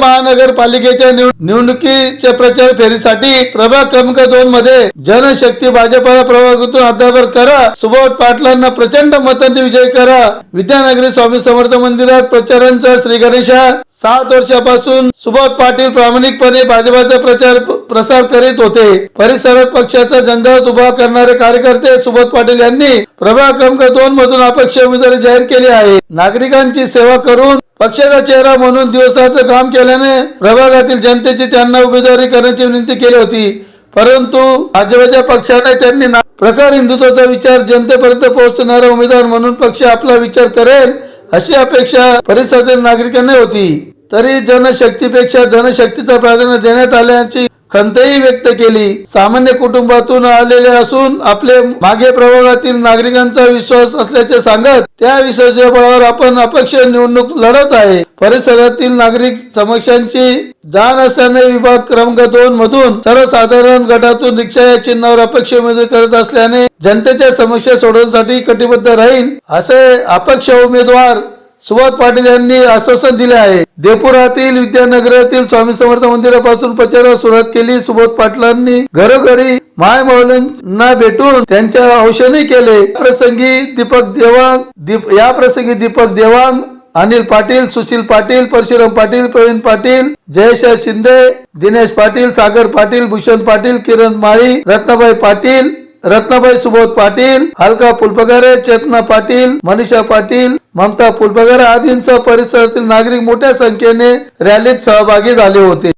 महानगरपालिकेच्या निवडणुकीच्या प्रचार फेरीसाठी प्रभाग क्रमांक दोन मध्ये जनशक्ती भाजपाला प्रभागातून अद्यापर करा. सुबोध पाटलांना प्रचंड मतांनी विजय करा. विद्यानगरी स्वामी समर्थ मंदिरात प्रचारांचा श्री गणेशा सात वर्षापासून सुबोध पाटील प्रामाणिकपणे भाजपाचा प्रचार प्रसार करीत होते. परिसरात पक्षाचा झंझावात उभा करणारे कार्यकर्ते सुबोध पाटील यांनी प्रभाग क्रमांक दोन मधून अपक्ष उमेदवारी जाहीर केली आहे. नागरिकांची सेवा करून पक्षाचा चेहरा म्हणून दिवसाचं काम केल्याने प्रभागातील जनतेची त्यांना उमेदवारी करण्याची विनंती केली होती. परंतु भाजपाच्या पक्षाने त्यांनी प्रकार प्रखर हिंदुत्वाचा विचार जनतेपर्यंत पोहोचणारा उमेदवार म्हणून पक्ष आपला विचार करेल अशी अपेक्षा परिसरातील नागरिकांना होती. तरी जनशक्तीपेक्षा धनशक्तीचा प्राधान्य देण्यात आल्याची खंतही व्यक्त केली. सामान्य कुटुंबातून आलेले असून आपले मागे प्रभागातील नागरिकांचा विश्वास असल्याचे सांगत त्या विश्वासाच्या बळावर आपण अपक्ष निवडणूक लढत आहे. परिसरातील नागरिक समक्षांची जाण असल्याने विभाग क्रमांक दोन मधून सर्वसाधारण गटातून रिक्षा या चिन्हावर अपक्ष उमेदवारी करत असल्याने जनतेच्या समस्या सोडवण्यासाठी कटिबद्ध राहील असे अपक्ष उमेदवार सुभाष पाटील यांनी आश्वासन दिले आहे. देपुरातील विद्यानगरातील स्वामी समर्थ मंदिरापासून प्रचारा सुरुवात केली. सुबोध पाटलांनी घरोघरी माय मौलांना भेटून त्यांच्या औषधी केले. प्रसंगी दीपक देवांग दीप या प्रसंगी दीपक देवांग अनिल पाटील सुशील पाटील परशुराम पाटील प्रवीण पाटील जयशा शिंदे दिनेश पाटील सागर पाटील भूषण पाटील किरण माळी रत्नाबाई पाटील रत्नाबाई सुबोध पाटील अलका फुलपगारे चेतना पाटील मनीषा पाटील ममता फुलपगारे आदींसह परिसरातील नागरिक मोठ्या संख्येने रॅलीत सहभागी झाले होते.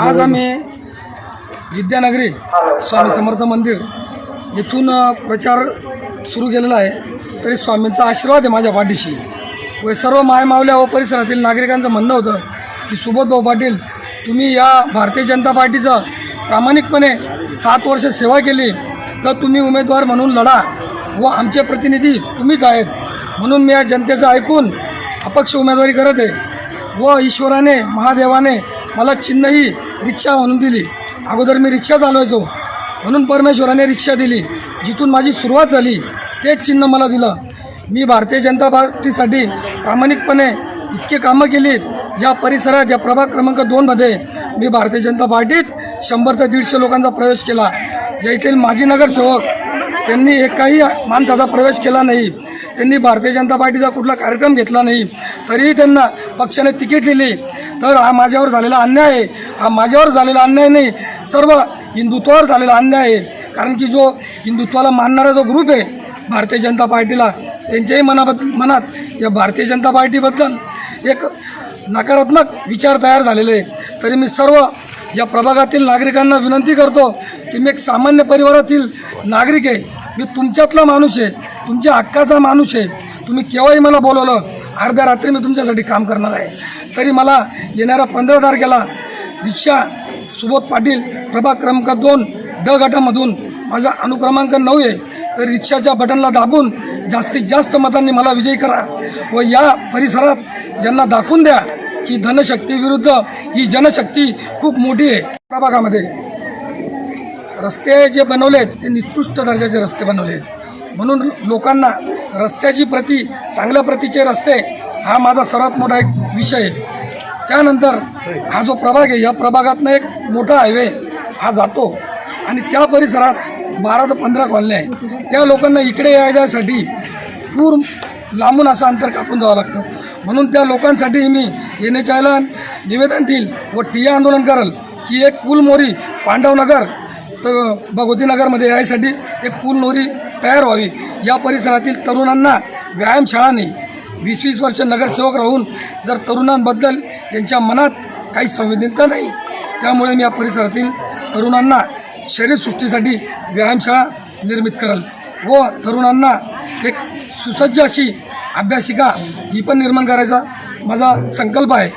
आज आम्ही विद्यानगरी स्वामी समर्थ मंदिर येथून प्रचार सुरू केलेला आहे. तरी स्वामींचा आशीर्वाद आहे माझ्या पाठीशी. व सर्व मायमावल्या व परिसरातील नागरिकांचं म्हणणं होतं की सुबोध भाऊ पाटील तुम्ही या भारतीय जनता पार्टीचं प्रामाणिकपणे सात वर्ष सेवा केली तर तुम्ही उमेदवार म्हणून लढा व आमचे प्रतिनिधी तुम्हीच आहेत. म्हणून मी या जनतेचं ऐकून अपक्ष उमेदवारी करत आहे. व ईश्वराने महादेवाने मला चिन्हही रिक्षा म्हणून दिली. अगोदर मी रिक्षा चालवायचो. म्हणून परमेश्वराने रिक्षा दिली. जिथून माझी सुरुवात झाली तेच चिन्ह मला दिलं. मी भारतीय जनता पार्टीसाठी प्रामाणिकपणे इतके कामं केलीत. या परिसरात या प्रभाग क्रमांक दोनमध्ये मी भारतीय जनता पार्टीत शंभर ते दीडशे लोकांचा प्रवेश केला. या येथील माजी नगरसेवक त्यांनी एकाही माणसाचा प्रवेश केला नाही. त्यांनी भारतीय जनता पार्टीचा कुठला कार्यक्रम घेतला नाही. तरीही त्यांना पक्षाने तिकीट दिली तर हा माझ्यावर झालेला अन्याय आहे. हा माझ्यावर झालेला अन्याय नाही सर्व हिंदुत्वावर झालेला अन्याय आहे. कारण की जो हिंदुत्वाला मानणारा जो ग्रुप आहे भारतीय जनता पार्टीला त्यांच्याही मनाबद मनात या भारतीय जनता पार्टीबद्दल एक नकारात्मक विचार तयार झालेले आहे. तरी मी सर्व या प्रभागातील नागरिकांना विनंती करतो की मी एक सामान्य परिवारातील नागरिक आहे. मी तुमच्यातला माणूस आहे तुमच्या हक्काचा माणूस आहे. तुम्ही केव्हाही मला बोलवलं अर्ध्या रात्री मी तुमच्यासाठी काम करणार आहे. तरी मला येणाऱ्या पंधरा तारखेला रिक्षा सुबोध पाटील प्रभाग क्रमांक दोन ड गटामधून माझा अनुक्रमांक नऊ आहे. तर रिक्षाच्या बटनला दाबून जास्तीत जास्त मतांनी मला विजयी करा व या परिसरात यांना दाखवून द्या की धनशक्ती विरुद्ध ही जनशक्ती खूप मोठी आहे. प्रभागामध्ये रस्ते जे बनवले आहेत ते निकृष्ट दर्जाचे रस्ते बनवले आहेत. म्हणून लोकांना रस्त्याची प्रती चांगल्या प्रतीचे रस्ते हा माझा सर्वात मोठा एक विषय. आहे त्यानंतर हा जो प्रभाग आहे या प्रभागातनं एक मोठा हायवे हा जातो. आणि त्या परिसरात बारा ते पंधरा कॉलन्या आहे त्या लोकांना इकडे यायच्यासाठी दूर लांबून असं अंतर कापून जावं लागतं. म्हणून त्या लोकांसाठी मी येण्याच्या निवेदन देईल व टिया आंदोलन करेल की एक कुलमोरी पांडवनगर तर भगवतीनगरमध्ये यायसाठी एक पूल मोरी तयार व्हावी. या परिसरातील तरुणांना व्यायामशाळांनी वीस वीस वर्ष नगरसेवक राहून जर तरुणांबद्दल त्यांच्या मनात काही संवेदनता नाही त्यामुळे मी या परिसरातील तरुणांना शरीरसृष्टीसाठी व्यायामशाळा निर्मित कराल व तरुणांना एक सुसज्ज अशी अभ्यासिका ही पण निर्माण करायचा माझा संकल्प आहे.